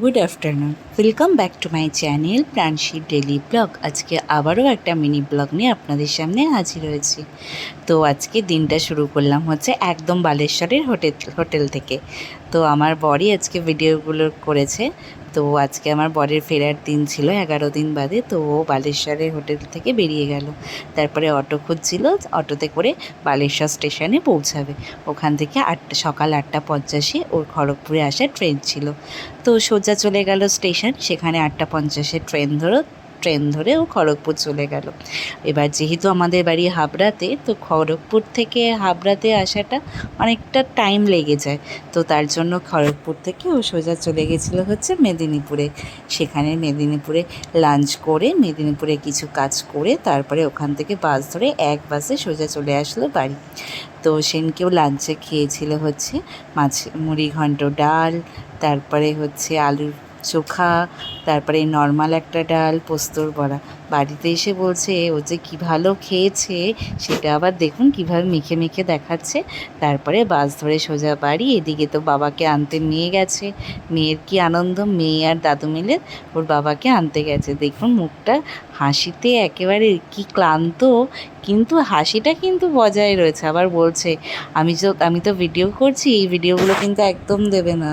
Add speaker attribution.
Speaker 1: Good afternoon welcome back to my channel Pranshi daily blog আজকে আবারও একটা mini blog নিয়ে আপনাদের সামনে হাজির হয়েছি। তো আজকে দিনটা শুরু করলাম হচ্ছে একদম বালেশ্বরের হোটেল হোটেল থেকে। তো আমার বরই আজকে ভিডিওগুলো করেছে। তো আজকে আমার বরের ফেরার দিন ছিল, এগারো দিন বাদে, তো ও বালেশ্বরের হোটেল থেকে বেরিয়ে গেল। তারপরে অটো খুঁজছিল, অটোতে করে বালেশ্বর স্টেশনে পৌঁছাবে। ওখান থেকে আটটা সকাল আটটা পঞ্চাশে ওর খড়গপুরে আসার ট্রেন ছিল। তো সোজা চলে গেল স্টেশন, সেখানে আটটা পঞ্চাশে ট্রেন ধরো ট্রেন ধরে ও খড়গপুর চলে গেল। এবার যেহেতু আমাদের বাড়ি হাবড়াতে, তো খড়গপুর থেকে হাবড়াতে আসাটা অনেকটা টাইম লেগে যায়। তো তার জন্য খড়গপুর থেকে ও সোজা চলে গেছিল হচ্ছে মেদিনীপুরে। সেখানে মেদিনীপুরে লাঞ্চ করে, মেদিনীপুরে কিছু কাজ করে, তারপরে ওখান থেকে বাস ধরে এক বাসে সোজা চলে আসলো বাড়ি। তো সেনকেও লাঞ্চে খেয়েছিল হচ্ছে মাছ মুড়ি ঘন্ট ডাল, তারপরে হচ্ছে আলুর চোখা, তারপরে নর্মাল একটা ডাল, পোস্তর বড়া। বাড়িতে এসে বলছে, ও যে কী ভালো খেয়েছে, সেটা আবার দেখুন কীভাবে মেখে মেখে দেখাচ্ছে। তারপরে বাস ধরে সোজা বাড়ি, এদিকে তো বাবাকে আনতে নিয়ে গেছে। মেয়ের কি আনন্দ? মেয়ে আর দাদু মিলে ওর বাবাকে আনতে গেছে। দেখুন মুখটা, হাসিতে একেবারে কি ক্লান্ত, কিন্তু হাসিটা কিন্তু বজায় রয়েছে। আবার বলছে, আমি তো আমি তো ভিডিও করছি, এই ভিডিওগুলো কিন্তু একদম দেবে না।